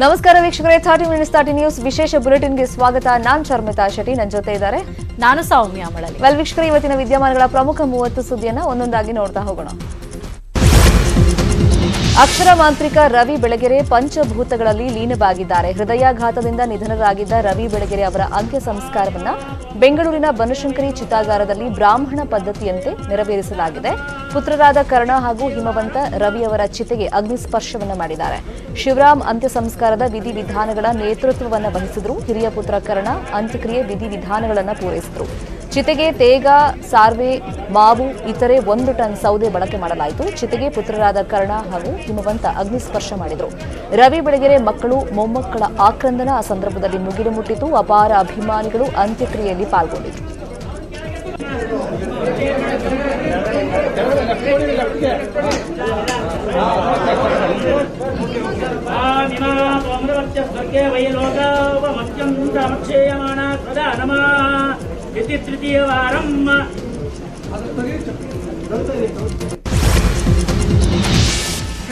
ನಮಸ್ಕಾರ ವೀಕ್ಷಕರೇ thirty minutes thirty news. ವಿಶೇಷ ಬುಲೆಟಿನ್ಗೆ ಸ್ವಾಗತ. ನಾನ್ ಶರ್ಮಿತಾ ಶೆಟ್ಟಿ ನನ್ನ ಜೊತೆ ಇದ್ದಾರೆ. ನಾನು ಸೌಮ್ಯ ಮಳಲಿ. ವೆಲ್ ವೀಕ್ಷಕರೇ ಇವತ್ತಿನ ವಿದ್ಯಮಾನಗಳ ಪ್ರಮುಖ ಮೂವತ್ತು ಸುದ್ದಿಯನ್ನ ಒಂದೊಂದಾಗಿ ನೋಡ್ತಾ ಹೋಗೋಣ. ಅಕ್ಷರ ಮಾಂತ್ರಿಕ ರವಿ ಬೆಳಗೆರೆ ಪಂಚಭೂತಗಳಲ್ಲಿ ಲೀನವಾಗಿದ್ದಾರೆ. ಹೃದಯಾಘಾತದಿಂದ ನಿಧನರಾಗಿದ್ದ ರವಿ ಬೆಳಗೆರೆ ಅವರ ಅಂತ್ಯ ಸಂಸ್ಕಾರವನ್ನ ಬೆಂಗಳೂರಿನ ಬನಶಂಕರಿ ಚಿತಾಗಾರದಲ್ಲಿ ಬ್ರಾಹ್ಮಣ ಪದ್ಧತಿಯಂತೆ ನೆರವೇರಿಸಲಾಗಿದೆ. ಪುತ್ರರಾದ ಕರ್ಣ ಹಾಗೂ ಹಿಮವಂತ ರವಿಯವರ ಚಿತೆಗೆ ಅಗ್ನಿಸ್ಪರ್ಶವನ್ನು ಮಾಡಿದ್ದಾರೆ. ಶಿವರಾಮ್ ಅಂತ್ಯ ಸಂಸ್ಕಾರದ ವಿಧಿವಿಧಾನಗಳ ನೇತೃತ್ವವನ್ನು ವಹಿಸಿದ್ರು. ಹಿರಿಯ ಪುತ್ರ ಕರ್ಣ ಅಂತ್ಯಕ್ರಿಯೆ ವಿಧಿವಿಧಾನಗಳನ್ನು ಪೂರೈಸಿದ್ರು. ಚಿತೆಗೆ ತೇಗ, ಸಾರ್ವೆ, ಮಾವು, ಇತರೆ ಒಂದು ಟನ್ ಸೌದೆ ಬಳಕೆ ಮಾಡಲಾಯಿತು. ಚಿತೆಗೆ ಪುತ್ರರಾದ ಕರ್ಣ ಹಾಗೂ ಹಿಮವಂತ ಅಗ್ನಿಸ್ಪರ್ಶ ಮಾಡಿದರು. ರವಿ ಬೆಳಗೆರೆ ಮಕ್ಕಳು, ಮೊಮ್ಮಕ್ಕಳ ಆಕ್ರಂದನ ಆ ಸಂದರ್ಭದಲ್ಲಿ ಮುಗಿಲು ಮುಟ್ಟಿತು. ಅಪಾರ ಅಭಿಮಾನಿಗಳು ಅಂತ್ಯಕ್ರಿಯೆಯಲ್ಲಿ ಪಾಲ್ಗೊಂಡಿದ್ದರು ಸದಾ ಇತಿ ತೃತೀಯ ವಾರಮ್ಮ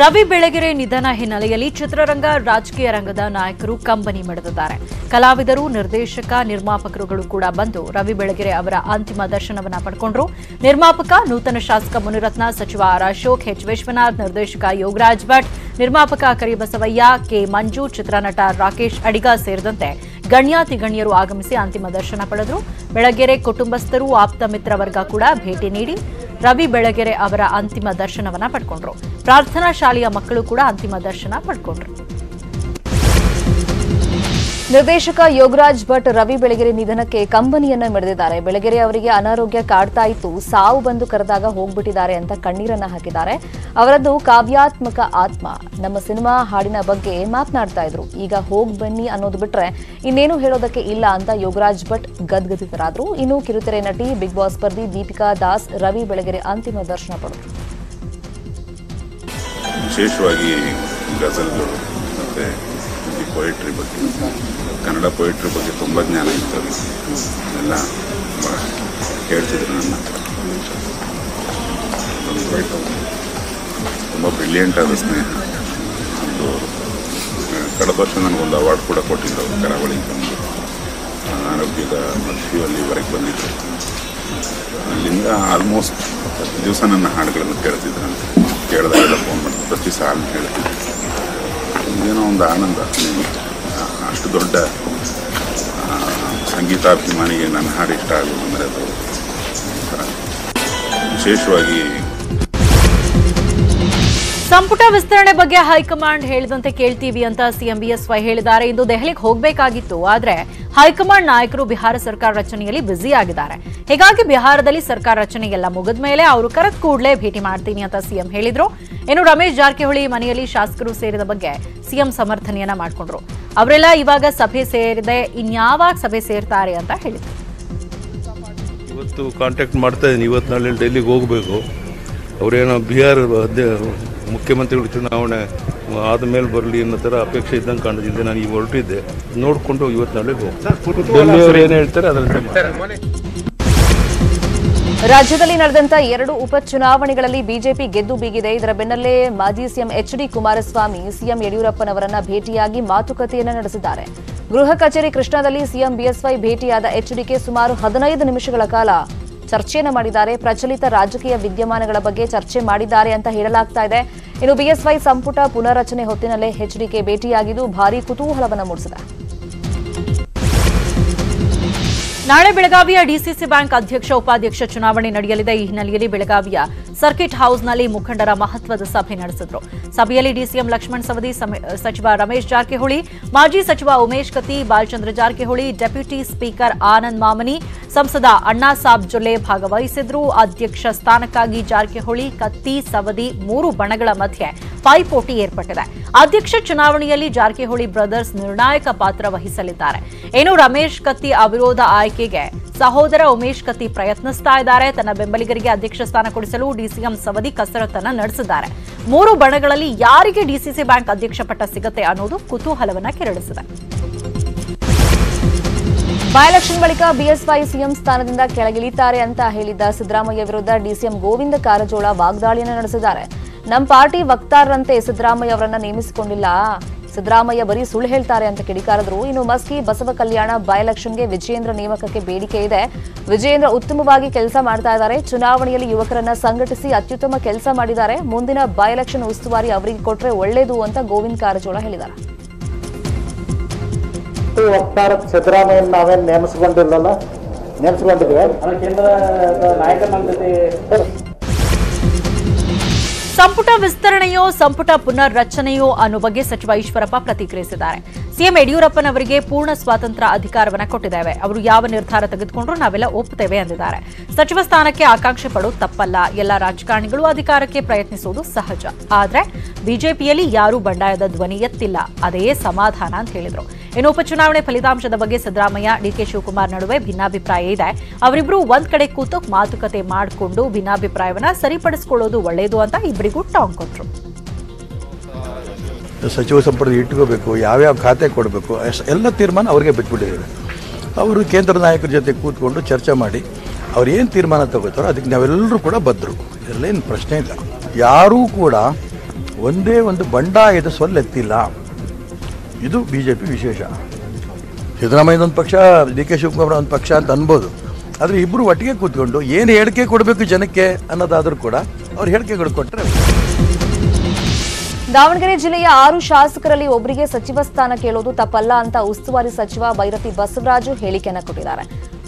ರವಿ ಬೆಳಗೆರೆ ನಿಧನ ಹಿನ್ನೆಲೆಯಲ್ಲಿ ಚಿತ್ರರಂಗ ರಾಜಕೀಯ ರಂಗದ ನಾಯಕರು ಕಂಬನಿ ಮಡಿದಿದ್ದಾರೆ. ಕಲಾವಿದರು, ನಿರ್ದೇಶಕ, ನಿರ್ಮಾಪಕರುಗಳು ಕೂಡ ಬಂದು ರವಿ ಬೆಳಗೆರೆ ಅವರ ಅಂತಿಮ ದರ್ಶನವನ್ನ ಪಡ್ಕೊಂಡ್ರು. ನಿರ್ಮಾಪಕ, ನೂತನ ಶಾಸಕ ಮುನಿರತ್ನ, ಸಚಿವ ಆರ್ ಅಶೋಕ್, ಎಚ್ ವಿಶ್ವನಾಥ್, ನಿರ್ದೇಶಕ ಯೋಗರಾಜ್ ಭಟ್, ನಿರ್ಮಾಪಕ ಕರಿಬಸವಯ್ಯ, ಕೆ ಮಂಜು, ಚಿತ್ರನಟ ರಾಕೇಶ್ ಅಡಿಗ ಸೇರಿದಂತೆ ಗಣ್ಯಾತಿ ಗಣ್ಯರು ಆಗಮಿಸಿ ಅಂತಿಮ ದರ್ಶನ ಪಡೆದರು. ಬೆಳಗೆರೆ ಕುಟುಂಬಸ್ಥರು, ಆಪ್ತ ಮಿತ್ರ ವರ್ಗ ಕೂಡ ಭೇಟಿ ನೀಡಿ ರವಿ ಬೆಳಗೆರೆ ಅವರ ಅಂತಿಮ ದರ್ಶನವನ್ನ ಪಡ್ಕೊಂಡ್ರು. ಪ್ರಾರ್ಥನಾ ಶಾಲೆಯ ಮಕ್ಕಳು ಕೂಡ ಅಂತಿಮ ದರ್ಶನ ಪಡ್ಕೊಂಡ್ರು. ನಿರ್ದೇಶಕ ಯೋಗರಾಜ್ ಭಟ್ ರವಿ ಬೆಳಗೆರೆ ನಿಧನಕ್ಕೆ ಕಂಬನಿಯನ್ನ ಮೆಡೆದಿದ್ದಾರೆ. ಬೆಳಗೆರೆ ಅವರಿಗೆ ಅನಾರೋಗ್ಯ ಕಾಡ್ತಾ ಇತ್ತು ಸಾವು ಬಂದು ಕರೆದಾಗ ಹೋಗ್ಬಿಟ್ಟಿದ್ದಾರೆ ಅಂತ ಕಣ್ಣೀರನ್ನ ಹಾಕಿದ್ದಾರೆ. ಅವರದ್ದು ಕಾವ್ಯಾತ್ಮಕ ಆತ್ಮ. ನಮ್ಮ ಸಿನಿಮಾ ಹಾಡಿನ ಬಗ್ಗೆ ಮಾತನಾಡ್ತಾ ಇದ್ರು. ಈಗ ಹೋಗ್ ಬನ್ನಿ ಅನ್ನೋದು ಬಿಟ್ರೆ ಇನ್ನೇನು ಹೇಳೋದಕ್ಕೆ ಇಲ್ಲ ಅಂತ ಯೋಗರಾಜ್ ಭಟ್ ಗದ್ಗದಿತರಾದ್ರು. ಇನ್ನು ಕಿರುತೆರೆ ನಟಿ, ಬಿಗ್ ಬಾಸ್ ಸ್ಪರ್ಧಿ ದೀಪಿಕಾ ದಾಸ್, ರವಿ ಬೆಳಗೆರೆ ಅಂತಿಮ ದರ್ಶನ ಪಡೆದರು. ವಿಶೇಷವಾಗಿ ಗಜಲ್ಗಳು ಮತ್ತು ಪೊಯೆಟ್ರಿ ಬಗ್ಗೆ. ಕನ್ನಡ ಪೊಯಿಟ್ರಿ ಬಗ್ಗೆ ತುಂಬ ಜ್ಞಾನ ಇತ್ತು. ಎಲ್ಲ ತುಂಬ ಹೇಳ್ತಿದ್ರು ನನ್ನ ತುಂಬ ಬ್ರಿಲಿಯಂಟ್ ಆದ ಸ್ನೇಹ. ಒಂದು ಕಳೆದ ವರ್ಷ ನನಗೊಂದು ಅವಾರ್ಡ್ ಕೂಡ ಕೊಟ್ಟಿದ್ದರು ಕರಾವಳಿ ಬಂದು. ಆರೋಗ್ಯದ ಮಧ್ಯದಲ್ಲಿ ಹೊರಗೆ ಬಂದಿದ್ದರು ಅಲ್ಲಿಂದ ಆಲ್ಮೋಸ್ಟ್ ಪ್ರತಿ ದಿವಸ ನನ್ನ ಹಾಡುಗಳನ್ನು ಕೇಳ್ತಿದ್ರಂತೆ ಕೇಳಿದಾಗೆಲ್ಲ ಫೋನ್ ಮಾಡ್ತಾರೆ ಪ್ರತಿ ಸಾಲು ಹೇಳ್ತಿದ್ರು ಏನೋ ಒಂದು ಆನಂದ. ಅಷ್ಟು ದೊಡ್ಡ ಸಂಗೀತಾಭಿಮಾನಿಗೆ ನನ್ನ ಹಾಡು ಇಷ್ಟ ಆಗೋದು ಅಂದರೆ ಅದು ವಿಶೇಷವಾಗಿ ಸಂಪುಟ ವಿಸ್ತರಣೆ ಬಗ್ಗೆ ಹೈಕಮಾಂಡ್ ಹೇಳಿದಂತೆ ಕೇಳ್ತೀವಿ ಅಂತ ಸಿಎಂ ಬಿಎಸ್ವೈ ಹೇಳಿದ್ದಾರೆ. ಇಂದು ದೆಹಲಿಗೆ ಹೋಗಬೇಕಾಗಿತ್ತು, ಆದರೆ ಹೈಕಮಾಂಡ್ ನಾಯಕರು ಬಿಹಾರ ಸರ್ಕಾರ ರಚನೆಯಲ್ಲಿ ಬ್ಯುಸಿ ಆಗಿದ್ದಾರೆ. ಹೀಗಾಗಿ ಬಿಹಾರದಲ್ಲಿ ಸರ್ಕಾರ ರಚನೆ ಎಲ್ಲ ಮುಗಿದ ಮೇಲೆ ಅವರು ಕರೆದ ಕೂಡಲೇ ಭೇಟಿ ಮಾಡ್ತೀನಿ ಅಂತ ಸಿಎಂ ಹೇಳಿದ್ರು. ಇನ್ನು ರಮೇಶ್ ಜಾರಕಿಹೊಳಿ ಮನೆಯಲ್ಲಿ ಶಾಸಕರು ಸೇರಿದ ಬಗ್ಗೆ ಸಿಎಂ ಸಮರ್ಥನೆಯನ್ನ ಮಾಡಿಕೊಂಡ್ರು. ಅವರೆಲ್ಲ ಇವಾಗ ಸಭೆ ಸೇರಿದೆ ಇನ್ಯಾವಾಗ ಸಭೆ ಸೇರ್ತಾರೆ ಅಂತ ಹೇಳಿದ್ರು. ಇವತ್ತು ಕಾಂಟ್ಯಾಕ್ಟ್ ಮಾಡ್ತಾ ಇದ್ದೀನಿ. ಇವತ್ತು ನಾಳೆ ಡೆಲ್ಲಿಗೆ ಹೋಗಬೇಕು. ಅವರೇನೋ ಬಿಹಾರ್ ಮುಖ್ಯಮಂತ್ರಿಗಳು ಮುಖ್ಯಮಂತ್ರಿಗಳ ಚುನಾವಣೆ ಆದಮೇಲೆ ಬರಲಿ ಅನ್ನೋ ಥರ ಅಪೇಕ್ಷೆ ಇದ್ದಂಗೆ ಕಾಣಿಸಿದ್ದೆ ನಾನು ಈಗ ಹೊರಟಿದ್ದೆ. ನೋಡಿಕೊಂಡು ಇವತ್ತು ನಾಳೆ ಹೋಗ್ತೀನಿ. ಡೆಲ್ಲಿಯವರು ಏನು ಹೇಳ್ತಾರೆ ಅದರಲ್ಲಿ ಮಾಡ್ತೀನಿ. ರಾಜ್ಯದಲ್ಲಿ ನಡೆದಂತ ಎರಡು ಉಪಚುನಾವಣೆಗಳಲ್ಲಿ ಬಿಜೆಪಿ ಗೆದ್ದು ಬೀಗಿದೆ. ಇದರ ಬೆನ್ನಲ್ಲೇ ಮಾಜಿ CM H D Kumaraswamy CM ಯಡಿಯೂರಪ್ಪನವರನ್ನ ಭೇಟಿಯಾಗಿ ಮಾತುಕತೆಯನ್ನ ನಡೆಸಿದ್ದಾರೆ. ಗೃಹ ಕಚೇರಿ ಕೃಷ್ಣಾದಲ್ಲಿ ಸಿಎಂ ಬಿಎಸ್ವೈ ಭೇಟಿಯಾದ ಎಚ್ಡಿಕೆ ಸುಮಾರು ಹದಿನೈದು ನಿಮಿಷಗಳ ಕಾಲ ಚರ್ಚೆಯನ್ನು ಮಾಡಿದ್ದಾರೆ. ಪ್ರಚಲಿತ ರಾಜಕೀಯ ವಿದ್ಯಮಾನಗಳ ಬಗ್ಗೆ ಚರ್ಚೆ ಮಾಡಿದ್ದಾರೆ ಅಂತ ಹೇಳಲಾಗ್ತಾ ಇದೆ. ಇನ್ನು ಬಿಎಸ್ವೈ ಸಂಪುಟ ಪುನರ್ರಚನೆ ಹೊತ್ತಿನಲ್ಲೇ ಎಚ್ಡಿಕೆ ಭೇಟಿಯಾಗಿದ್ದು ಭಾರೀ ಕುತೂಹಲವನ್ನು ಮೂಡಿಸಿದೆ. ನಾಳೆ ಬೆಳಗಾವಿಯ ಡಿಸಿಸಿ ಬ್ಯಾಂಕ್ ಅಧ್ಯಕ್ಷ, ಉಪಾಧ್ಯಕ್ಷ ಚುನಾವಣೆ ನಡೆಯಲಿದೆ. ಈ ಹಿನ್ನೆಲೆಯಲ್ಲಿ ಬೆಳಗಾವಿಯ ಸರ್ಕಿಟ್ ಹೌಸ್ನಲ್ಲಿ ಮುಖಂಡರ ಮಹತ್ವದ ಸಭೆ ನಡೆಸಿದ್ರು. ಸಭೆಯಲ್ಲಿ ಡಿಸಿಎಂ ಲಕ್ಷ್ಮಣ ಸವದಿ ಸಚಿವ ರಮೇಶ್ ಜಾರಕಿಹೊಳಿ, ಮಾಜಿ ಸಚಿವ ಉಮೇಶ್ ಕತ್ತಿ, ಬಾಲಚಂದ್ರ ಜಾರಕಿಹೊಳಿ, ಡೆಪ್ಯೂಟಿ ಸ್ಪೀಕರ್ ಆನಂದ್ ಮಾಮನಿ, ಸಂಸದ ಅಣ್ಣಾ ಸಾಬ್ ಜೊಲ್ಲೆ ಭಾಗವಹಿಸಿದ್ರು. ಅಧ್ಯಕ್ಷ ಸ್ಥಾನಕ್ಕಾಗಿ ಜಾರಕಿಹೊಳಿ, ಕತ್ತಿ, ಸವದಿ ಮೂರು ಬಣಗಳ ಮಧ್ಯೆ ಪೈಪೋಟಿ ಏರ್ಪಟ್ಟಿದೆ. ಅಧ್ಯಕ್ಷ ಚುನಾವಣೆಯಲ್ಲಿ ಜಾರಕಿಹೊಳಿ ಬ್ರದರ್ಸ್ ನಿರ್ಣಾಯಕ ಪಾತ್ರ ವಹಿಸಲಿದ್ದಾರೆ. ಏನು ರಮೇಶ್ ಕತ್ತಿ ಅವಿರೋಧ ಆಯ್ಕೆಗೆ ಸಹೋದರ ಉಮೇಶ್ ಕತ್ತಿ ಪ್ರಯತ್ನಿಸ್ತಾ ಇದ್ದಾರೆ. ತನ್ನ ಬೆಂಬಲಿಗರಿಗೆ ಅಧ್ಯಕ್ಷ ಸ್ಥಾನ ಕೊಡಿಸಲು ಡಿಸಿಎಂ ಸವದಿ ಕಸರತ್ತನ್ನ ನಡೆಸಿದ್ದಾರೆ. ಮೂರು ಬಣಗಳಲ್ಲಿ ಯಾರಿಗೆ ಡಿಸಿಸಿ ಬ್ಯಾಂಕ್ ಅಧ್ಯಕ್ಷ ಪಟ್ಟ ಸಿಗತ್ತೆ ಅನ್ನೋದು ಕುತೂಹಲವನ್ನ ಕೆರಳಿಸಿದೆ. ಬೈ ಎಲೆಕ್ಷನ್ ಬಳಿಕ ಬಿಎಸ್ವೈ ಸಿಎಂ ಸ್ಥಾನದಿಂದ ಕೆಳಗಿಳಿತಾರೆ ಅಂತ ಹೇಳಿದ್ದ ಸಿದ್ದರಾಮಯ್ಯ ವಿರುದ್ಧ ಡಿಸಿಎಂ ಗೋವಿಂದ ಕಾರಜೋಳ ವಾಗ್ದಾಳಿಯನ್ನು ನಡೆಸಿದ್ದಾರೆ. ನಮ್ಮ ಪಾರ್ಟಿ ವಕ್ತಾರರಂತೆ ಸಿದ್ದರಾಮಯ್ಯ ಅವರನ್ನ ನೇಮಿಸಿಕೊಂಡಿಲ್ಲ. ಸಿದ್ದರಾಮಯ್ಯ ಬರೀ ಸುಳ್ಳು ಹೇಳ್ತಾರೆ ಅಂತ ಕಿಡಿಕಾರದ್ರು. ಇನ್ನು ಮಸ್ಕಿ ಬಸವ ಕಲ್ಯಾಣ ಬೈ ಎಲೆಕ್ಷನ್ಗೆ ವಿಜಯೇಂದ್ರ ನೇಮಕಕ್ಕೆ ಬೇಡಿಕೆ ಇದೆ. ವಿಜಯೇಂದ್ರ ಉತ್ತಮವಾಗಿ ಕೆಲಸ ಮಾಡ್ತಾ ಇದ್ದಾರೆ. ಚುನಾವಣೆಯಲ್ಲಿ ಯುವಕರನ್ನ ಸಂಘಟಿಸಿ ಅತ್ಯುತ್ತಮ ಕೆಲಸ ಮಾಡಿದ್ದಾರೆ. ಮುಂದಿನ ಬೈ ಎಲೆಕ್ಷನ್ ಉಸ್ತುವಾರಿ ಅವರಿಗೆ ಕೊಟ್ರೆ ಒಳ್ಳೇದು ಅಂತ ಗೋವಿಂದ ಕಾರಜೋಳ ಹೇಳಿದ್ದಾರೆ. ವಕ್ತಾರ ಸಿದ್ದರಾಮಯ್ಯ ನಾವೇನು ನೇಮಿಸಿಕೊಂಡಿಲ್ಲ ನೇಮಿಸ್ಕೊಂಡಿದ್ವಿ ಸಂಪುಟ ವಿಸ್ತರಣೆಯೋ, ಸಂಪುಟ ಪುನರ್ ರಚನೆಯೋ ಅನ್ನೋ ಬಗ್ಗೆ ಸಚಿವ ಈಶ್ವರಪ್ಪ ಪ್ರತಿಕ್ರಿಯಿಸಿದ್ದಾರೆ. ಸಿಎಂ ಯಡಿಯೂರಪ್ಪನವರಿಗೆ ಪೂರ್ಣ ಸ್ವಾತಂತ್ರ್ಯ ಅಧಿಕಾರವನ್ನ ಕೊಟ್ಟಿದ್ದೇವೆ. ಅವರು ಯಾವ ನಿರ್ಧಾರ ತೆಗೆದುಕೊಂಡ್ರು ನಾವೆಲ್ಲ ಒಪ್ಪುತ್ತೇವೆ ಎಂದಿದ್ದಾರೆ. ಸಚಿವ ಸ್ಥಾನಕ್ಕೆ ಆಕಾಂಕ್ಷೆ ಪಡೋ ತಪ್ಪಲ್ಲ. ಎಲ್ಲ ರಾಜಕಾರಣಿಗಳು ಅಧಿಕಾರಕ್ಕೆ ಪ್ರಯತ್ನಿಸುವುದು ಸಹಜ. ಆದರೆ ಬಿಜೆಪಿಯಲ್ಲಿ ಯಾರೂ ಬಂಡಾಯದ ಧ್ವನಿ ಎತ್ತಿಲ್ಲ. ಅದೇ ಸಮಾಧಾನ ಅಂತ ಹೇಳಿದ್ರು. ಇನ್ನು ಉಪಚುನಾವಣೆ ಫಲಿತಾಂಶದ ಬಗ್ಗೆ ಸಿದ್ದರಾಮಯ್ಯ ಡಿಕೆ ಶಿವಕುಮಾರ್ ನಡುವೆ ಭಿನ್ನಾಭಿಪ್ರಾಯ ಇದೆ. ಅವರಿಬ್ಬರು ಒಂದ್ ಕಡೆ ಕೂತು ಮಾತುಕತೆ ಮಾಡಿಕೊಂಡು ಭಿನ್ನಾಭಿಪ್ರಾಯವನ್ನ ಸರಿಪಡಿಸಿಕೊಳ್ಳೋದು ಒಳ್ಳೆಯದು ಅಂತ ಇಬ್ಬರಿಗೂ ಟಾಂಗ್ ಕೊಟ್ಟರು ಸಚಿವ ಸಂಪುಟ ಇಟ್ಕೋಬೇಕು, ಯಾವ್ಯಾವ ಖಾತೆ ಕೊಡಬೇಕು ಎಲ್ಲ ತೀರ್ಮಾನ ಅವ್ರಿಗೆ ಬಿಟ್ಬಿಟ್ಟಿದ್ದೇವೆ. ಅವರು ಕೇಂದ್ರ ನಾಯಕರ ಜೊತೆ ಕೂತ್ಕೊಂಡು ಚರ್ಚೆ ಮಾಡಿ ಅವ್ರು ಏನು ತೀರ್ಮಾನ ತಗೋತಾರೋ ಅದಕ್ಕೆ ನಾವೆಲ್ಲರೂ ಕೂಡ ಬದ್ದರು ಇದರಲ್ಲೇನು ಪ್ರಶ್ನೆ ಇಲ್ಲ. ಯಾರೂ ಕೂಡ ಒಂದೇ ಒಂದು ಬಂಡಾಯದ ಸೊಲ್ಲೆತ್ತಿಲ್ಲ. ಇದು ಬಿ ಜೆ ಪಿ ವಿಶೇಷ. ಸಿದ್ದರಾಮಯ್ಯ ಒಂದು ಪಕ್ಷ ಡಿ ಕೆ ಶಿವಕುಮಾರ್ ಒಂದು ಪಕ್ಷ ಅಂತ ಅನ್ಬೋದು. ಆದರೆ ಇಬ್ಬರು ಒಟ್ಟಿಗೆ ಕೂತ್ಕೊಂಡು ಏನು ಹೇಳಿಕೆ ಕೊಡಬೇಕು ಜನಕ್ಕೆ ಅನ್ನೋದಾದರೂ ಕೂಡ ಅವ್ರು ಹೇಳಿಕೆಗಳು ಕೊಟ್ಟರೆ ದಾವಣಗೆರೆ ಜಿಲ್ಲೆಯ ಆರು ಶಾಸಕರಲ್ಲಿ ಒಬ್ಬರಿಗೆ ಸಚಿವ ಸ್ಥಾನ ಕೇಳೋದು ತಪ್ಪಲ್ಲ ಅಂತ ಉಸ್ತುವಾರಿ ಸಚಿವ ಬೈರತಿ ಬಸವರಾಜು ಹೇಳಿಕೆಯನ್ನು ಕೊಟ್ಟಿದ್ದಾರೆ.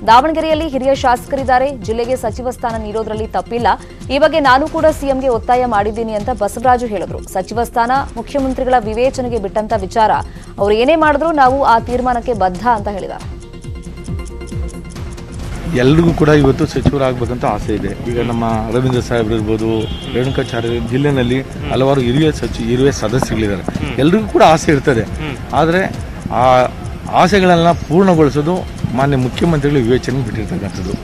ದಾವಣಗೆರೆಯಲ್ಲಿ ಹಿರಿಯ ಶಾಸಕರಿದ್ದಾರೆ. ಜಿಲ್ಲೆಗೆ ಸಚಿವ ಸ್ಥಾನ ನೀಡೋದ್ರಲ್ಲಿ ತಪ್ಪಿಲ್ಲ. ಈ ಬಗ್ಗೆ ನಾನು ಕೂಡ ಸಿಎಂಗೆ ಒತ್ತಾಯ ಮಾಡಿದ್ದೀನಿ ಅಂತ ಬಸವರಾಜು ಹೇಳಿದ್ರು. ಸಚಿವ ಸ್ಥಾನ, ಮುಖ್ಯಮಂತ್ರಿಗಳ ವಿವೇಚನೆಗೆ ಬಿಟ್ಟಂತ ವಿಚಾರ. ಅವರು ಏನೇ ಮಾಡಿದ್ರು ನಾವು ಆ ತೀರ್ಮಾನಕ್ಕೆ ಬದ್ಧ ಅಂತ ಹೇಳಿದ್ದಾರೆ. ಎಲ್ರಿಗೂ ಕೂಡ ಇವತ್ತು ಸಚಿವರಾಗಬೇಕಂತ ಆಸೆ ಇದೆ. ಈಗ ನಮ್ಮ ರವೀಂದ್ರ ಸಾಹೇಬ್ರು ಇರ್ಬೋದು, ರೇಣುಕಾಚಾರ್ಯ ಜಿಲ್ಲೆನಲ್ಲಿ ಹಲವಾರು ಹಿರಿಯ ಸಚಿವ ಹಿರಿಯ ಸದಸ್ಯಗಳಿದ್ದಾರೆ ಎಲ್ರಿಗೂ ಕೂಡ ಆಸೆ ಇರ್ತದೆ. ಆದರೆ ಆ ಆಸೆಗಳನ್ನ ಪೂರ್ಣಗೊಳಿಸೋದು ಮಾನ್ಯ ಮುಖ್ಯಮಂತ್ರಿಗಳು ವಿವೇಚನೆ ಬಿಟ್ಟಿರ್ತಕ್ಕಂಥದ್ದು.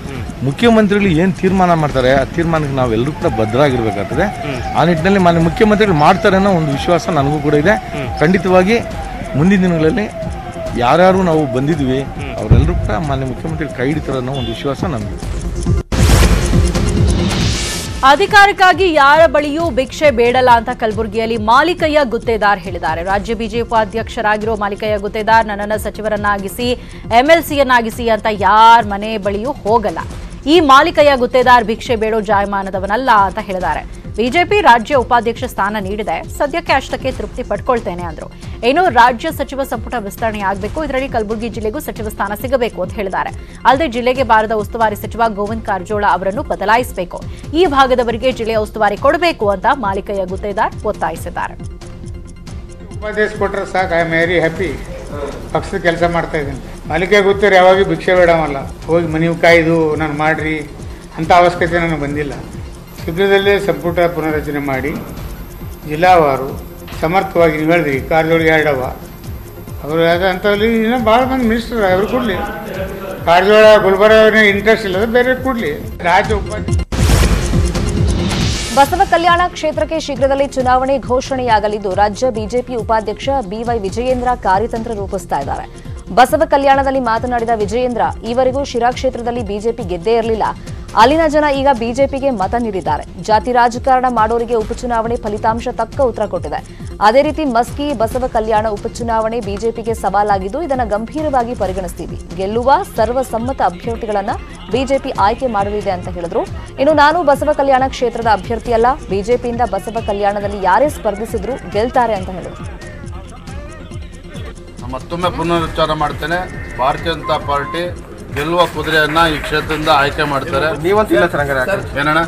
ಮುಖ್ಯಮಂತ್ರಿಗಳು ಏನು ತೀರ್ಮಾನ ಮಾಡ್ತಾರೆ, ಆ ತೀರ್ಮಾನಕ್ಕೆ ನಾವೆಲ್ಲರೂ ಕೂಡ ಭದ್ರಾಗಿರ್ಬೇಕಾಗ್ತದೆ. ಆ ನಿಟ್ಟಿನಲ್ಲಿ ಮಾನ್ಯ ಮುಖ್ಯಮಂತ್ರಿಗಳು ಮಾಡ್ತಾರೆ ಅನ್ನೋ ಒಂದು ವಿಶ್ವಾಸ ನನಗೂ ಕೂಡ ಇದೆ. ಖಂಡಿತವಾಗಿ ಮುಂದಿನ ದಿನಗಳಲ್ಲಿ ಯಾರ್ಯಾರು ನಾವು ಬಂದಿದ್ವಿ ಅವರೆಲ್ಲರೂ ಮಾನ್ಯ ಮುಖ್ಯಮಂತ್ರಿ ಕೈ ಹಿಡಿತಾರೆ ಅನ್ನೋ ಒಂದು ವಿಶ್ವಾಸ ನಮಗೆ. ಅಧಿಕಾರಕ್ಕಾಗಿ ಯಾರ ಬಳಿಯೂ ಭಿಕ್ಷೆ ಬೇಡಲ್ಲ ಅಂತ ಕಲಬುರಗಿಯಲ್ಲಿ ಮಾಲಿಕಯ್ಯ ಗುತ್ತೇದಾರ್ ಹೇಳಿದ್ದಾರೆ. ರಾಜ್ಯ ಬಿಜೆಪಿ ಅಧ್ಯಕ್ಷರಾಗಿರೋ ಮಾಲಿಕಯ್ಯ ಗುತ್ತೇದಾರ್ ನನ್ನನ್ನು ಸಚಿವರನ್ನಾಗಿಸಿ, ಎಂಎಲ್ಸಿಯನ್ನಾಗಿಸಿ ಅಂತ ಯಾರ ಮನೆ ಬಳಿಯೂ ಹೋಗಲ್ಲ. ಈ ಮಾಲಿಕಯ್ಯ ಗುತ್ತೇದಾರ್ ಭಿಕ್ಷೆ ಬೇಡೋ ಜಾಯಮಾನದವನಲ್ಲ ಅಂತ ಹೇಳಿದ್ದಾರೆ. ಬಿಜೆಪಿ ರಾಜ್ಯ ಉಪಾಧ್ಯಕ್ಷ ಸ್ಥಾನ ನೀಡಿದೆ. ಸದ್ಯಕ್ಕೆ ಅಷ್ಟಕ್ಕೆ ತೃಪ್ತಿ ಪಡ್ಕೊಳ್ತೇನೆ ಅಂದ್ರು. ಏನು ರಾಜ್ಯ ಸಚಿವ ಸಂಪುಟ ವಿಸ್ತರಣೆ ಆಗಬೇಕು. ಇದರಲ್ಲಿ ಕಲಬುರಗಿ ಜಿಲ್ಲೆಗೂ ಸಚಿವ ಸ್ಥಾನ ಸಿಗಬೇಕು ಅಂತ ಹೇಳಿದ್ದಾರೆ. ಅಲ್ಲದೆ ಜಿಲ್ಲೆಗೆ ಬಾರದ ಉಸ್ತುವಾರಿ ಸಚಿವ ಗೋವಿಂದ್ ಕಾರಜೋಳ ಅವರನ್ನು ಬದಲಾಯಿಸಬೇಕು. ಈ ಭಾಗದವರಿಗೆ ಜಿಲ್ಲೆಯ ಉಸ್ತುವಾರಿ ಕೊಡಬೇಕು ಅಂತ ಮಾಲಿಕಯ್ಯ ಗುತ್ತೇದಾರ್ ಒತ್ತಾಯಿಸಿದ್ದಾರೆ. ಪಕ್ಷದ ಕೆಲಸ ಮಾಡ್ತಾ ಇದ್ದೀನಿ. ಮಾಲಿಕೆ ಗೊತ್ತಿರ ಯಾವಾಗ ಭಿಕ್ಷೆ ಬೇಡವಲ್ಲ. ಹೋಗಿ ಮನೆ ಕಾಯ್ದು ನಾನು ಮಾಡ್ರಿ ಅಂಥ ಅವಶ್ಯಕತೆ ನನಗೆ ಬಂದಿಲ್ಲ. ಶೀಘ್ರದಲ್ಲೇ ಸಂಪುಟ ಪುನರ್ರಚನೆ ಮಾಡಿ ಜಿಲ್ಲಾವಾರು ಸಮರ್ಥವಾಗಿ ನೀವು ಹೇಳಿದ್ರಿ ಕಾರಜೋಳ ಎರಡವ. ಅವರು ಅಂಥವ್ರಲ್ಲಿ ಇನ್ನೂ ಭಾಳ ಮಂದಿ ಮಿನಿಸ್ಟರ್ ಅವರು ಕೊಡಲಿ. ಕಾರಜೋಳ ಗುಲ್ಬರ್ಗ ಇಂಟ್ರೆಸ್ಟ್ ಇಲ್ಲದ ಬೇರೆ ಕೊಡಲಿ. ರಾಜ್ಯ ಬಸವ ಕಲ್ಯಾಣ ಕ್ಷೇತ್ರಕ್ಕೆ ಶೀಘ್ರದಲ್ಲಿ ಚುನಾವಣೆ ಘೋಷಣೆಯಾಗಲಿದ್ದು ರಾಜ್ಯ ಬಿಜೆಪಿ ಉಪಾಧ್ಯಕ್ಷ ಬಿವೈ ವಿಜಯೇಂದ್ರ ಕಾರ್ಯತಂತ್ರ ರೂಪಿಸ್ತಾ ಇದ್ದಾರೆ. ಬಸವ ಕಲ್ಯಾಣದಲ್ಲಿ ಮಾತನಾಡಿದ ವಿಜಯೇಂದ್ರ, ಈವರೆಗೂ ಶಿರಾ ಕ್ಷೇತ್ರದಲ್ಲಿ ಬಿಜೆಪಿ ಗೆದ್ದೇ ಇರಲಿಲ್ಲ. ಅಲ್ಲಿನ ಜನ ಈಗ ಬಿಜೆಪಿಗೆ ಮತ ನೀಡಿದ್ದಾರೆ. ಜಾತಿ ರಾಜಕಾರಣ ಮಾಡೋರಿಗೆ ಉಪಚುನಾವಣೆ ಫಲಿತಾಂಶ ತಕ್ಕ ಉತ್ತರ ಕೊಟ್ಟಿದೆ. ಅದೇ ರೀತಿ ಮಸ್ಕಿ, ಬಸವ ಕಲ್ಯಾಣ ಉಪಚುನಾವಣೆ ಬಿಜೆಪಿಗೆ ಸವಾಲಾಗಿದ್ದು, ಇದನ್ನು ಗಂಭೀರವಾಗಿ ಪರಿಗಣಿಸ್ತೀವಿ. ಗೆಲ್ಲುವ ಸರ್ವಸಮ್ಮತ ಅಭ್ಯರ್ಥಿಗಳನ್ನ ಬಿಜೆಪಿ ಆಯ್ಕೆ ಮಾಡಲಿದೆ ಅಂತ ಹೇಳಿದ್ರು. ಇನ್ನು ನಾನು ಬಸವ ಕಲ್ಯಾಣ ಕ್ಷೇತ್ರದ ಅಭ್ಯರ್ಥಿಯಲ್ಲ. ಬಿಜೆಪಿಯಿಂದ ಬಸವ ಕಲ್ಯಾಣದಲ್ಲಿ ಯಾರೇ ಸ್ಪರ್ಧಿಸಿದ್ರು ಗೆಲ್ತಾರೆ ಅಂತ ಹೇಳಿದ್ರು. ಮತ್ತೊಮ್ಮೆ ಪುನರುಚ್ಚಾರ ಮಾಡ್ತೇನೆ. ಭಾರತೀಯ ಜನತಾ ಪಾರ್ಟಿ ಗೆಲ್ಲುವ ಕುದುರೆಯನ್ನ ಈ ಕ್ಷೇತ್ರದಿಂದ ಆಯ್ಕೆ ಮಾಡ್ತಾರೆ. ಏನಣ್ಣ?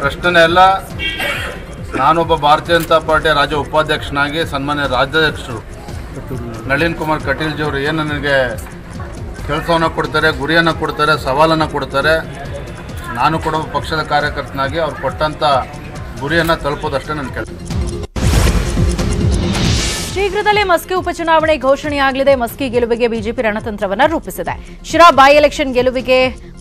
ಪ್ರಶ್ನೆ ಎಲ್ಲ ನಾನೊಬ್ಬ ಭಾರತೀಯ ಜನತಾ ಪಾರ್ಟಿಯ ರಾಜ್ಯ ಉಪಾಧ್ಯಕ್ಷನಾಗಿ ಸನ್ಮಾನ್ಯ ರಾಜ್ಯಾಧ್ಯಕ್ಷರು ನಳಿನ್ ಕುಮಾರ್ ಕಟೀಲ್ ಜಿಯವರು ಏನು ನನಗೆ ಕೆಲಸವನ್ನು ಕೊಡ್ತಾರೆ ಗುರಿಯನ್ನು ಕೊಡ್ತಾರೆ ಸವಾಲನ್ನು ಕೊಡ್ತಾರೆ ನಾನು ಕೂಡ ಒಬ್ಬ ಪಕ್ಷದ ಕಾರ್ಯಕರ್ತನಾಗಿ ಅವ್ರು ಕೊಟ್ಟಂಥ ಗುರಿಯನ್ನು ತಲುಪೋದಷ್ಟೇ ನನ್ನ ಕೆಲಸ ಶೀಘ್ರದಲ್ಲೇ ಮಸ್ಕಿ ಉಪಚುನಾವಣೆ ಘೋಷಣೆಯಾಗಲಿದೆ. ಮಸ್ಕಿ ಗೆಲುವಿಗೆ ಬಿಜೆಪಿ ರಣತಂತ್ರವನ್ನು ರೂಪಿಸಿದೆ. ಶಿರಾ ಬೈ ಎಲೆಕ್ಷನ್ ಗೆಲುವಿಗೆ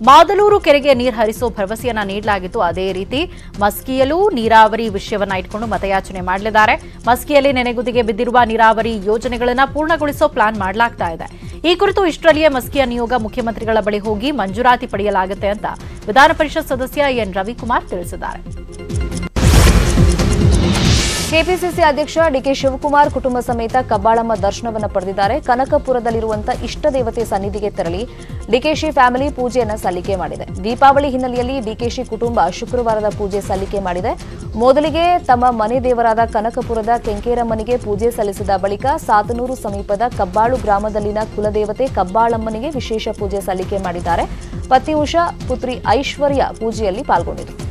ಮಾದಲೂರು ಕೆರೆಗೆ ನೀರು ಹರಿಸೋ ಭರವಸೆಯನ್ನ ನೀಡಲಾಗಿತ್ತು. ಅದೇ ರೀತಿ ಮಸ್ಕಿಯಲ್ಲೂ ನೀರಾವರಿ ವಿಷಯವನ್ನ ಇಟ್ಕೊಂಡು ಮತಯಾಚನೆ ಮಾಡಲಿದ್ದಾರೆ. ಮಸ್ಕಿಯಲ್ಲಿ ನೆನೆಗುದಿಗೆ ಬಿದ್ದಿರುವ ನೀರಾವರಿ ಯೋಜನೆಗಳನ್ನ ಪೂರ್ಣಗೊಳಿಸೋ ಪ್ಲಾನ್ ಮಾಡಲಾಗ್ತಾ ಇದೆ. ಈ ಕುರಿತು ಇಷ್ಟರಲ್ಲಿಯೇ ಮಸ್ಕಿಯ ನಿಯೋಗ ಮುಖ್ಯಮಂತ್ರಿಗಳ ಬಳಿ ಹೋಗಿ ಮಂಜೂರಾತಿ ಪಡೆಯಲಾಗುತ್ತೆ ಅಂತ ವಿಧಾನ ಪರಿಷತ್ ಸದಸ್ಯ ಎನ್ ರವಿಕುಮಾರ್ ತಿಳಿಸಿದ್ದಾರೆ. ಕೆಪಿಸಿಸಿ ಅಧ್ಯಕ್ಷ ಡಿಕೆ ಶಿವಕುಮಾರ್ ಕುಟುಂಬ ಸಮೇತ ಕಬ್ಬಾಳಮ್ಮ ದರ್ಶನವನ್ನು ಪಡೆದಿದ್ದಾರೆ. ಕನಕಪುರದಲ್ಲಿರುವಂತಹ ಇಷ್ಟ ದೇವತೆ ಸನ್ನಿಧಿಗೆ ತೆರಳಿ ಡಿಕೆಶಿ ಫ್ಯಾಮಿಲಿ ಪೂಜೆಯನ್ನು ಸಲ್ಲಿಕೆ ಮಾಡಿದೆ. ದೀಪಾವಳಿ ಹಿನ್ನೆಲೆಯಲ್ಲಿ ಡಿಕೆಶಿ ಕುಟುಂಬ ಶುಕ್ರವಾರದ ಪೂಜೆ ಸಲ್ಲಿಕೆ ಮಾಡಿದೆ. ಮೊದಲಿಗೆ ತಮ್ಮ ಮನೆ ದೇವರಾದ ಕನಕಪುರದ ಕೆಂಕೇರಮ್ಮನಿಗೆ ಪೂಜೆ ಸಲ್ಲಿಸಿದ ಬಳಿಕ ಸಾತನೂರು ಸಮೀಪದ ಕಬ್ಬಾಳು ಗ್ರಾಮದಲ್ಲಿನ ಕುಲದೇವತೆ ಕಬ್ಬಾಳಮ್ಮನಿಗೆ ವಿಶೇಷ ಪೂಜೆ ಸಲ್ಲಿಕೆ ಮಾಡಿದ್ದಾರೆ. ಪತಿ ಉಷಾ ಪುತ್ರಿ ಐಶ್ವರ್ಯ ಪೂಜೆಯಲ್ಲಿ ಪಾಲ್ಗೊಂಡಿದ್ದರು.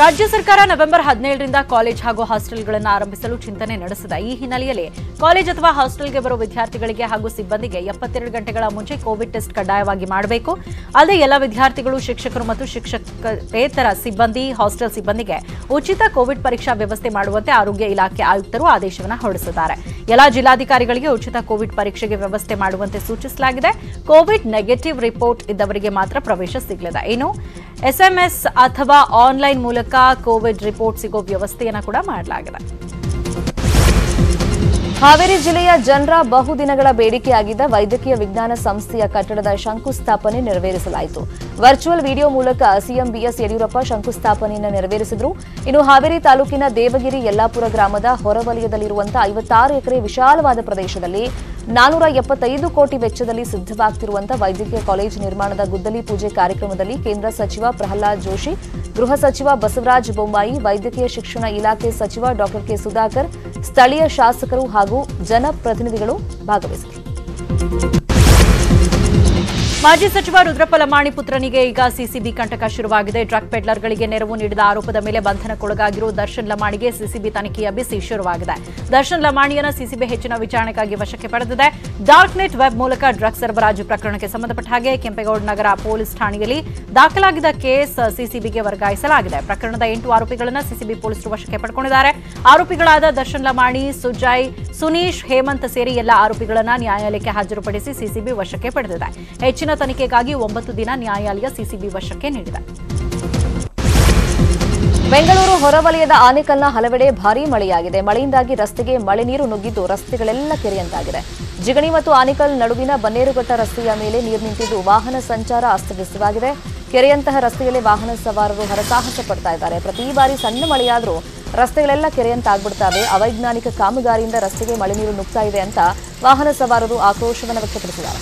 ರಾಜ್ಯ ಸರ್ಕಾರ ನವೆಂಬರ್ ಹದಿನೇಳರಿಂದ ಕಾಲೇಜ್ ಹಾಗೂ ಹಾಸ್ಟೆಲ್ಗಳನ್ನು ಆರಂಭಿಸಲು ಚಿಂತನೆ ನಡೆಸಿದೆ. ಈ ಹಿನ್ನೆಲೆಯಲ್ಲಿ ಕಾಲೇಜ್ ಅಥವಾ ಹಾಸ್ಟೆಲ್ಗೆ ಬರುವ ವಿದ್ಯಾರ್ಥಿಗಳಿಗೆ ಹಾಗೂ ಸಿಬ್ಬಂದಿಗೆ ಎಪ್ಪತ್ತೆರಡು ಗಂಟೆಗಳ ಮುಂಚೆ ಕೋವಿಡ್ ಟೆಸ್ಟ್ ಕಡ್ಡಾಯವಾಗಿ ಮಾಡಬೇಕು. ಅಲ್ಲದೆ ಎಲ್ಲ ವಿದ್ಯಾರ್ಥಿಗಳು, ಶಿಕ್ಷಕರು ಮತ್ತು ಶಿಕ್ಷಕೇತರ ಸಿಬ್ಬಂದಿ, ಹಾಸ್ಟೆಲ್ ಸಿಬ್ಬಂದಿಗೆ ಉಚಿತ ಕೋವಿಡ್ ಪರೀಕ್ಷಾ ವ್ಯವಸ್ಥೆ ಮಾಡುವಂತೆ ಆರೋಗ್ಯ ಇಲಾಖೆ ಆಯುಕ್ತರು ಆದೇಶವನ್ನು ಹೊರಡಿಸಿದ್ದಾರೆ. ಎಲ್ಲ ಜಿಲ್ಲಾಧಿಕಾರಿಗಳಿಗೆ ಉಚಿತ ಕೋವಿಡ್ ಪರೀಕ್ಷೆಗೆ ವ್ಯವಸ್ಥೆ ಮಾಡುವಂತೆ ಸೂಚಿಸಲಾಗಿದೆ. ಕೋವಿಡ್ ನೆಗೆಟಿವ್ ರಿಪೋರ್ಟ್ ಇದ್ದವರಿಗೆ ಮಾತ್ರ ಪ್ರವೇಶ ಸಿಗಲಿದೆ. ಇನ್ನು ಎಸ್ಎಂಎಸ್ ಅಥವಾ ಆನ್ಲೈನ್ ಮೂಲಕ ಕೋವಿಡ್ ರಿಪೋರ್ಟ್ ಸಿಗೋ ವ್ಯವಸ್ಥೆಯನ್ನು ಕೂಡ ಮಾಡಲಾಗಿದೆ. ಹಾವೇರಿ ಜಿಲ್ಲೆಯ ಜನರ ಬಹುದಿನಗಳ ಬೇಡಿಕೆಯಾಗಿದ್ದ ವೈದ್ಯಕೀಯ ವಿಜ್ಞಾನ ಸಂಸ್ಥೆಯ ಕಟ್ಟಡದ ಶಂಕುಸ್ಥಾಪನೆ ನೆರವೇರಿಸಲಾಯಿತು. ವರ್ಚುವಲ್ ವಿಡಿಯೋ ಮೂಲಕ ಸಿಎಂ ಬಿಎಸ್ ಯಡಿಯೂರಪ್ಪ ಶಂಕುಸ್ಥಾಪನೆಯನ್ನು ನೆರವೇರಿಸಿದರು. ಇನ್ನು ಹಾವೇರಿ ತಾಲೂಕಿನ ದೇವಗಿರಿ ಯಲ್ಲಾಪುರ ಗ್ರಾಮದ ಹೊರವಲಯದಲ್ಲಿರುವಂತಹ ಐವತ್ತಾರು ಎಕರೆ ವಿಶಾಲವಾದ ಪ್ರದೇಶದಲ್ಲಿ ನಾನೂರ ಎಪ್ಪತ್ತೈದು ಕೋಟಿ ವೆಚ್ಚದಲ್ಲಿ ಸಿದ್ಧವಾಗ್ತಿರುವಂತಹ ವೈದ್ಯಕೀಯ ಕಾಲೇಜು ನಿರ್ಮಾಣದ ಗುದ್ದಲಿ ಪೂಜೆ ಕಾರ್ಯಕ್ರಮದಲ್ಲಿ ಕೇಂದ್ರ ಸಚಿವ ಪ್ರಹ್ಲಾದ್ ಜೋಶಿ, ಗೃಹ ಸಚಿವ ಬಸವರಾಜ ಬೊಮ್ಮಾಯಿ, ವೈದ್ಯಕೀಯ ಶಿಕ್ಷಣ ಇಲಾಖೆ ಸಚಿವ ಡಾ ಕೆ ಸುಧಾಕರ್ ಸ್ಥಳೀಯ ಶಾಸಕರು ಹಾಗೂ ಜನಪ್ರತಿನಿಧಿಗಳು ಭಾಗವಹಿಸಿದರು ಮಾಜಿ ಸಚಿವ ರುದ್ರಪ್ಪ ಲಮಾಣಿ ಪುತ್ರನಿಗೆ ಈಗ ಸಿಸಿಬಿ ಕಂಟಕ ಶುರುವಾಗಿದೆ. ಡ್ರಗ್ ಪೆಡ್ಲರ್ಗಳಿಗೆ ನೆರವು ನೀಡಿದ ಆರೋಪದ ಮೇಲೆ ಬಂಧನಕ್ಕೊಳಗಾಗಿರುವ ದರ್ಶನ್ ಲಮಾಣಿಗೆ ಸಿಸಿಬಿ ತನಿಖೆಯ ಬಿಸಿ ಶುರುವಾಗಿದೆ. ದರ್ಶನ್ ಲಮಾಣಿಯನ್ನ ಸಿಸಿಬಿ ಹೆಚ್ಚಿನ ವಿಚಾರಣೆಗಾಗಿ ವಶಕ್ಕೆ ಪಡೆದಿದೆ. ಡಾರ್ಕ್ ನೆಟ್ ವೆಬ್ ಮೂಲಕ ಡ್ರಗ್ ಸರಬರಾಜು ಪ್ರಕರಣಕ್ಕೆ ಸಂಬಂಧಪಟ್ಟ ಹಾಗೆ ಕೆಂಪೇಗೌಡ ನಗರ ಪೊಲೀಸ್ ಠಾಣೆಯಲ್ಲಿ ದಾಖಲಾಗಿದ್ದ ಕೇಸ್ ಸಿಸಿಬಿಗೆ ವರ್ಗಾಯಿಸಲಾಗಿದೆ. ಪ್ರಕರಣದ ಎಂಟು ಆರೋಪಿಗಳನ್ನು ಸಿಸಿಬಿ ಪೊಲೀಸರು ವಶಕ್ಕೆ ಪಡ್ಕೊಂಡಿದ್ದಾರೆ. ಆರೋಪಿಗಳಾದ ದರ್ಶನ್ ಲಮಾಣಿ, ಸುಜಯ್, ಸುನೀಶ್, ಹೇಮಂತ್ ಸೇರಿ ಎಲ್ಲ ಆರೋಪಿಗಳನ್ನು ನ್ಯಾಯಾಲಯಕ್ಕೆ ಹಾಜರುಪಡಿಸಿ ಸಿಸಿಬಿ ವಶಕ್ಕೆ ಪಡೆದಿದೆ. ಹೆಚ್ಚಿನ ತನಿಖೆಗಾಗಿ ಒಂಬತ್ತು ದಿನ ನ್ಯಾಯಾಲಯ ಸಿಸಿಬಿ ವಶಕ್ಕೆ ನೀಡಿದೆ. ಬೆಂಗಳೂರು ಹೊರವಲಯದ ಆನೇಕಲ್ನ ಹಲವೆಡೆ ಭಾರೀ ಮಳೆಯಾಗಿದೆ. ಮಳೆಯಿಂದಾಗಿ ರಸ್ತೆಗೆ ಮಳೆ ನೀರು ನುಗ್ಗಿದ್ದು ರಸ್ತೆಗಳೆಲ್ಲ ಕೆರೆಯಂತಾಗಿದೆ. ಜಿಗಣಿ ಮತ್ತು ಆನೇಕಲ್ ನಡುವಿನ ಬನ್ನೇರುಘಟ್ಟ ರಸ್ತೆಯ ಮೇಲೆ ನೀರು ನಿಂತಿದ್ದು ವಾಹನ ಸಂಚಾರ ಅಸ್ತವ್ಯಸ್ತವಾಗಿದೆ. ಕೆರೆಯಂತಹ ರಸ್ತೆಯಲ್ಲಿ ವಾಹನ ಸವಾರರು ಹರಸಾಹಸ ಪಡ್ತಾ ಇದ್ದಾರೆ. ಪ್ರತಿ ಬಾರಿ ಸಣ್ಣ ಮಳೆಯಾದರೂ ರಸ್ತೆಗಳೆಲ್ಲ ಕೆರೆಯಂತಾಗ್ಬಿಡ್ತವೆ. ಅವೈಜ್ಞಾನಿಕ ಕಾಮಗಾರಿಯಿಂದ ರಸ್ತೆಗೆ ಮಳೆ ನೀರು ನುಗ್ತಾ ಇದೆ ಅಂತ ವಾಹನ ಸವಾರರು ಆಕ್ರೋಶವನ್ನು ವ್ಯಕ್ತಪಡಿಸಿದ್ದಾರೆ.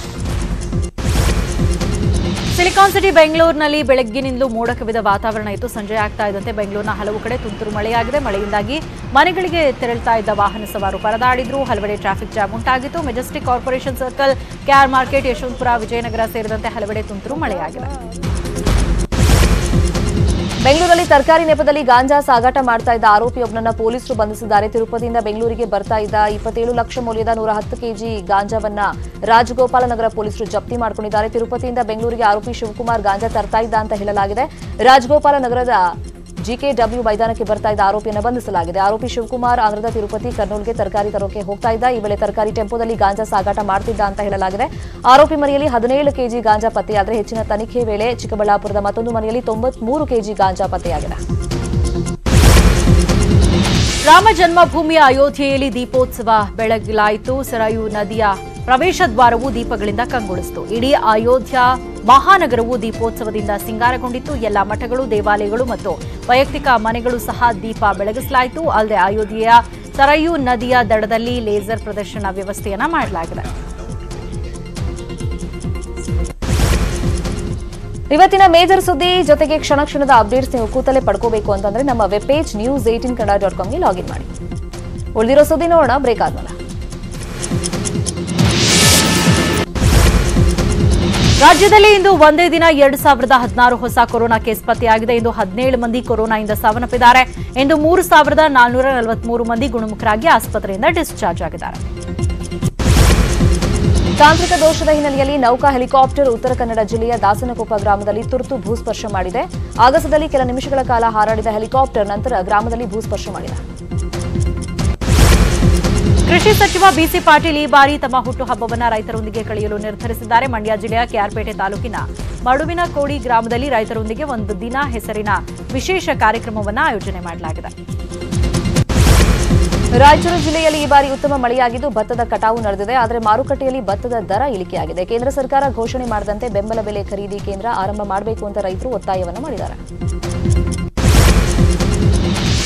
ಸಿಲಿಕಾನ್ ಸಿಟಿ ಬೆಂಗಳೂರಿನಲ್ಲಿ ಬೆಳಗ್ಗಿನಿಂದಲೂ ಮೋಡ ಕವಿದ ವಾತಾವರಣ ಇತ್ತು. ಸಂಜೆ ಆಗ್ತಾ ಇದ್ದಂತೆ ಬೆಂಗಳೂರಿನ ಹಲವು ಕಡೆ ತುಂತುರು ಮಳೆಯಾಗಿದೆ. ಮಳೆಯಿಂದಾಗಿ ಮನೆಗಳಿಗೆ ತೆರಳುತ್ತಾ ಇದ್ದ ವಾಹನ ಸವಾರು ಪರದಾಡಿದ್ರು. ಹಲವೆಡೆ ಟ್ರಾಫಿಕ್ ಜಾಮ್ ಉಂಟಾಗಿತ್ತು. Majestic corporation circle KR market, Yeshwantpur, Vijayanagar ಸೇರಿದಂತೆ ಹಲವೆಡೆ ತುಂತುರು ಮಳೆಯಾಗಿದೆ. ಬೆಂಗಳೂರಲ್ಲಿ ತರಕಾರಿ ನೆಪದಲ್ಲಿ ಗಾಂಜಾ ಸಾಗಾಟ ಮಾಡ್ತಾ ಇದ್ದ ಆರೋಪಿಯೊಬ್ಬನನ್ನ ಪೊಲೀಸರು ಬಂಧಿಸಿದ್ದಾರೆ. ತಿರುಪತಿಯಿಂದ ಬೆಂಗಳೂರಿಗೆ ಬರ್ತಾ ಇದ್ದ ಇಪ್ಪತ್ತೇಳು ಲಕ್ಷ ಮೌಲ್ಯದ ನೂರ ಹತ್ತು ಕೆಜಿ ಗಾಂಜಾವನ್ನ ರಾಜಗೋಪಾಲನಗರ ಪೊಲೀಸರು ಜಪ್ತಿ ಮಾಡಿಕೊಂಡಿದ್ದಾರೆ. ತಿರುಪತಿಯಿಂದ ಬೆಂಗಳೂರಿಗೆ ಆರೋಪಿ ಶಿವಕುಮಾರ್ ಗಾಂಜಾ ತರ್ತಾ ಇದ್ದ ಅಂತ ಹೇಳಲಾಗಿದೆ. ರಾಜಗೋಪಾಲನಗರದ ಜಿಕೆಡಬ್ಲ್ಯೂ ಮೈದಾನಕ್ಕೆ ಬರ್ತಾ ಇದ್ದ ಆರೋಪಿಯನ್ನು ಬಂಧಿಸಲಾಗಿದೆ. ಆರೋಪಿ ಶಿವಕುಮಾರ್ ಆಂಧ್ರದ ತಿರುಪತಿ, ಕರ್ನೂಲ್ಗೆ ತರಕಾರಿ ತರೋಕೆ ಹೋಗ್ತಾ ಇದ್ದ. ಈ ವೇಳೆ ತರಕಾರಿ ಟೆಂಪೋದಲ್ಲಿ ಗಾಂಜಾ ಸಾಗಾಟ ಮಾಡ್ತಿದ್ದ ಅಂತ ಹೇಳಲಾಗಿದೆ. ಆರೋಪಿ ಮನೆಯಲ್ಲಿ ಹದಿನೇಳು ಕೆಜಿ ಗಾಂಜಾ ಪತ್ತೆಯಾದರೆ ಹೆಚ್ಚಿನ ತನಿಖೆ ವೇಳೆ ಚಿಕ್ಕಬಳ್ಳಾಪುರದ ಮತ್ತೊಂದು ಮನೆಯಲ್ಲಿ ತೊಂಬತ್ಮೂರು ಕೆಜಿ ಗಾಂಜಾ ಪತ್ತೆಯಾಗಿದೆ. ರಾಮ ಜನ್ಮಭೂಮಿಯ ಅಯೋಧ್ಯೆಯಲ್ಲಿ ದೀಪೋತ್ಸವ ಬೆಳಗಿಲಾಯಿತು. ಸರಾಯು ನದಿಯ ಪ್ರವೇಶ ದ್ವಾರವು ದೀಪಗಳಿಂದ ಕಂಗೊಳಿಸಿತು. ಇಡೀ ಅಯೋಧ್ಯ ಮಹಾನಗರವು ದೀಪೋತ್ಸವದಿಂದ ಸಿಂಗಾರಗೊಂಡಿತ್ತು. ಎಲ್ಲ ಮಠಗಳು, ದೇವಾಲಯಗಳು ಮತ್ತು ವೈಯಕ್ತಿಕ ಮನೆಗಳು ಸಹ ದೀಪ ಬೆಳಗಿಸಲಾಯಿತು. ಅಲ್ಲದೆ ಅಯೋಧ್ಯೆಯ ಸರಯು ನದಿಯ ದಡದಲ್ಲಿ ಲೇಸರ್ ಪ್ರದರ್ಶನ ವ್ಯವಸ್ಥೆಯನ್ನ ಮಾಡಲಾಗಿದೆ. ಇವತ್ತಿನ ಮೇಜರ್ ಸುದ್ದಿ ಜೊತೆಗೆ ಕ್ಷಣ ಕ್ಷಣದ ಅಪ್ಡೇಟ್ಸ್ ನೀವು ಕೂತಲೇ ಪಡ್ಕೋಬೇಕು ಅಂತಂದ್ರೆ ನಮ್ಮ web page news eighteen Kannada dot ಕಾಮ್ಗೆ login ಮಾಡಿ. ಉಳಿದಿರೋ ಸುದ್ದಿ ನೋಡೋಣ ಬ್ರೇಕ್ ಆದ್ಮೇಲೆ. ರಾಜ್ಯದಲ್ಲಿ ಇಂದು ಒಂದೇ ದಿನ ಎರಡು ಸಾವಿರದ ಹದಿನಾರು ಹೊಸ ಕೊರೋನಾ ಕೇಸ್ ಪತ್ತೆಯಾಗಿದೆ. ಇಂದು ಹದಿನೇಳು ಮಂದಿ ಕೊರೋನಾದಿಂದ ಸಾವನ್ನಪ್ಪಿದ್ದಾರೆ. ಇಂದು ಮೂರು ಸಾವಿರದ ನಾಲ್ನೂರ ನಲವತ್ಮೂರು ಮಂದಿ ಗುಣಮುಖರಾಗಿ ಆಸ್ಪತ್ರೆಯಿಂದ ಡಿಸ್ಚಾರ್ಜ್ ಆಗಿದ್ದಾರೆ. ತಾಂತ್ರಿಕ ದೋಷದ ಹಿನ್ನೆಲೆಯಲ್ಲಿ ನೌಕಾ ಹೆಲಿಕಾಪ್ಟರ್ ಉತ್ತರ ಕನ್ನಡ ಜಿಲ್ಲೆಯ ದಾಸನಕೊಪ್ಪ ಗ್ರಾಮದಲ್ಲಿ ತುರ್ತು ಭೂಸ್ಪರ್ಶ ಮಾಡಿದೆ. ಆಗಸದಲ್ಲಿ ಕೆಲ ನಿಮಿಷಗಳ ಕಾಲ ಹಾರಾಡಿದ ಹೆಲಿಕಾಪ್ಟರ್ ನಂತರ ಗ್ರಾಮದಲ್ಲಿ ಭೂಸ್ಪರ್ಶ ಮಾಡಿದೆ. ಕೃಷಿ ಸಚಿವ ಬಿಸಿ ಪಾಟೀಲ್ ಈ ಬಾರಿ ತಮ್ಮ ಹುಟ್ಟುಹಬ್ಬವನ್ನು ರೈತರೊಂದಿಗೆ ಕಳೆಯಲು ನಿರ್ಧರಿಸಿದ್ದಾರೆ. ಮಂಡ್ಯ ಜಿಲ್ಲೆಯ ಕೆಆರ್ಪೇಟೆ ತಾಲೂಕಿನ ಮಡುವಿನ ಕೋಡಿ ಗ್ರಾಮದಲ್ಲಿ ರೈತರೊಂದಿಗೆ ಒಂದು ದಿನ ಹೆಸರಿನ ವಿಶೇಷ ಕಾರ್ಯಕ್ರಮವನ್ನು ಆಯೋಜನೆ ಮಾಡಲಾಗಿದೆ. ರಾಯಚೂರು ಜಿಲ್ಲೆಯಲ್ಲಿ ಈ ಬಾರಿ ಉತ್ತಮ ಮಳೆಯಾಗಿದ್ದು ಭತ್ತದ ಕಟಾವು ನಡೆದಿದೆ. ಆದರೆ ಮಾರುಕಟ್ಟೆಯಲ್ಲಿ ಭತ್ತದ ದರ ಇಳಿಕೆಯಾಗಿದೆ. ಕೇಂದ್ರ ಸರ್ಕಾರ ಘೋಷಣೆ ಮಾಡದಂತೆ ಬೆಂಬಲ ಬೆಲೆ ಖರೀದಿ ಕೇಂದ್ರ ಆರಂಭ ಮಾಡಬೇಕು ಅಂತ ರೈತರು ಒತ್ತಾಯವನ್ನು ಮಾಡಿದ್ದಾರೆ.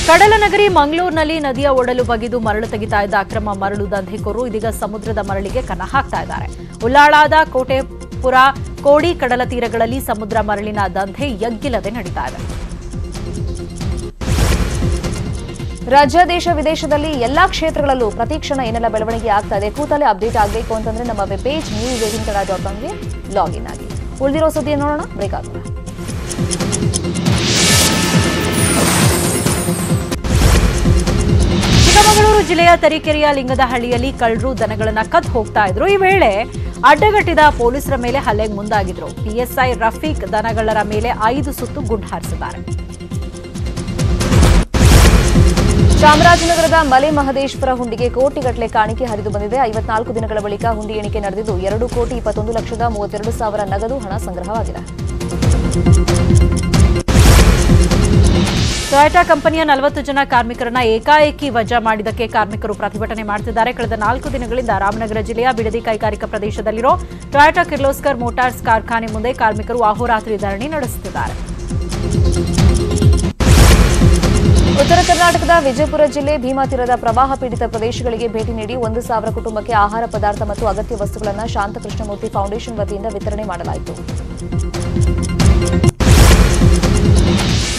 ಕಡಲನಗರಿ ಮಂಗಳೂರಿನಲ್ಲಿ ನದಿಯ ಒಡಲು ಬಗೆದು ಮರಳು ತೆಗಿತಾ ಇದ್ದ ಅಕ್ರಮ ಮರಳು ದಂಧೆಕೋರು ಇದೀಗ ಸಮುದ್ರದ ಮರಳಿಗೆ ಕನ ಹಾಕ್ತಾ ಇದ್ದಾರೆ. ಉಳ್ಳಾಳಾದ ಕೋಟೆಪುರ ಕೋಡಿ ಕಡಲ ತೀರಗಳಲ್ಲಿ ಸಮುದ್ರ ಮರಳಿನ ದಂಧೆ ಎಗ್ಗಿಲ್ಲದೆ ನಡೀತಾ ಇದೆ. ರಾಜ್ಯ, ದೇಶ, ವಿದೇಶದಲ್ಲಿ ಎಲ್ಲಾ ಕ್ಷೇತ್ರಗಳಲ್ಲೂ ಪ್ರತಿ ಕ್ಷಣ ಏನೆಲ್ಲ ಬೆಳವಣಿಗೆ ಆಗ್ತಾ ಇದೆ ಕೂತಲೇ ಅಪ್ಡೇಟ್ ಆಗಬೇಕು ಅಂತಂದ್ರೆ ನಮ್ಮ web page news eighteen Kannada dot ಕಾಮ್ಗೆ login ಆಗಿ. ಉಳಿದಿರೋ ಸುದ್ದಿಯನ್ನು ನೋಡೋಣ ಬ್ರೇಕ್ ಚಿಕ್ಕಮಗಳೂರು ಜಿಲ್ಲೆಯ ತರೀಕೆರೆಯ ಲಿಂಗದಹಳ್ಳಿಯಲ್ಲಿ ಕಳ್ಳರು ದನಗಳನ್ನ ಕದ್ದು ಹೋಗ್ತಾ ಇದ್ರು. ಈ ವೇಳೆ ಅಡ್ಡಗಟ್ಟಿದ ಪೊಲೀಸರ ಮೇಲೆ ಹಲ್ಲೆಗೆ ಮುಂದಾಗಿದ್ರು. ಪಿಎಸ್ಐ ರಫೀಕ್ ದನಗಳರ ಮೇಲೆ ಐದು ಸುತ್ತು ಗುಂಡು ಹಾರಿಸಿದ್ದಾರೆ. ಚಾಮರಾಜನಗರದ ಮಲೆ ಮಹದೇಶ್ವರ ಹುಂಡಿಗೆ ಕೋಟಿಗಟ್ಟಲೆ ಕಾಣಿಕೆ ಹರಿದು ಬಂದಿದೆ. ಐವತ್ನಾಲ್ಕು ದಿನಗಳ ಬಳಿಕ ಹುಂಡಿ ಎಣಿಕೆ ನಡೆದಿದ್ದು, ಎರಡು ಕೋಟಿ ಇಪ್ಪತ್ತೊಂದು ಲಕ್ಷದ ಮೂವತ್ತೆರಡು ಸಾವಿರ ನಗದು ಹಣ ಸಂಗ್ರಹವಾಗಿದೆ. ಟೊಯೋಟಾ ಕಂಪನಿಯ ನಲವತ್ತು ಜನ ಕಾರ್ಮಿಕರನ್ನ ಏಕಾಏಕಿ ವಜಾ ಮಾಡಿದ್ದಕ್ಕೆ ಕಾರ್ಮಿಕರು ಪ್ರತಿಭಟನೆ ಮಾಡುತ್ತಿದ್ದಾರೆ ಕಳೆದ ನಾಲ್ಕು ದಿನಗಳಿಂದ ರಾಮನಗರ ಜಿಲ್ಲೆಯ ಬಿಡದಿ ಕೈಗಾರಿಕಾ ಪ್ರದೇಶದಲ್ಲಿರೋ ಟೊಯೋಟಾ ಕಿರ್ಲೋಸ್ಕರ್ ಮೋಟಾರ್ಸ್ ಕಾರ್ಖಾನೆ ಮುಂದೆ ಕಾರ್ಮಿಕರು ಅಹೋರಾತ್ರಿ ಧರಣಿ ನಡೆಸುತ್ತಿದ್ದಾರೆ. ಉತ್ತರ ಕರ್ನಾಟಕದ ವಿಜಯಪುರ ಜಿಲ್ಲೆ ಭೀಮಾ ತೀರದ ಪ್ರವಾಹ ಪೀಡಿತ ಪ್ರದೇಶಗಳಿಗೆ ಭೇಟಿ ನೀಡಿ ಒಂದು ಸಾವಿರ ಕುಟುಂಬಕ್ಕೆ ಆಹಾರ ಪದಾರ್ಥ ಮತ್ತು ಅಗತ್ಯ ವಸ್ತುಗಳನ್ನು ಶಾಂತಕೃಷ್ಣಮೂರ್ತಿ ಫೌಂಡೇಶನ್ ವತಿಯಿಂದ ವಿತರಣೆ ಮಾಡಲಾಯಿತು.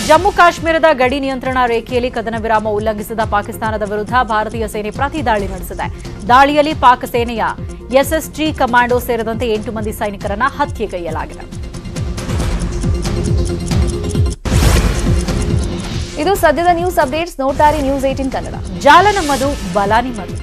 ಜಮ್ಮು ಕಾಶ್ಮೀರದ ಗಡಿ ನಿಯಂತ್ರಣ ರೇಖೆಯಲ್ಲಿ ಕದನ ವಿರಾಮ ಉಲ್ಲಂಘಿಸಿದ ಪಾಕಿಸ್ತಾನದ ವಿರುದ್ಧ ಭಾರತೀಯ ಸೇನೆ ಪ್ರತಿ ದಾಳಿ ನಡೆಸಿದೆ. ದಾಳಿಯಲ್ಲಿ ಪಾಕ್ ಸೇನೆಯ ಎಸ್ಎಸ್ಜಿ ಕಮಾಂಡೋ ಸೇರಿದಂತೆ ಎಂಟು ಮಂದಿ ಸೈನಿಕರನ್ನ ಹತ್ಯೆಗೈಯಲಾಗಿದೆ. ಇದು ಸದ್ಯದ ನ್ಯೂಸ್ ಅಪ್ಡೇಟ್ಸ್ ನೋಟಾರಿ ನ್ಯೂಸ್ ಏಟಿನ್ ಕನ್ನಡ. ಜಾಲ ನಮ್ಮದು ಬಲ ನಿಮ್ಮದು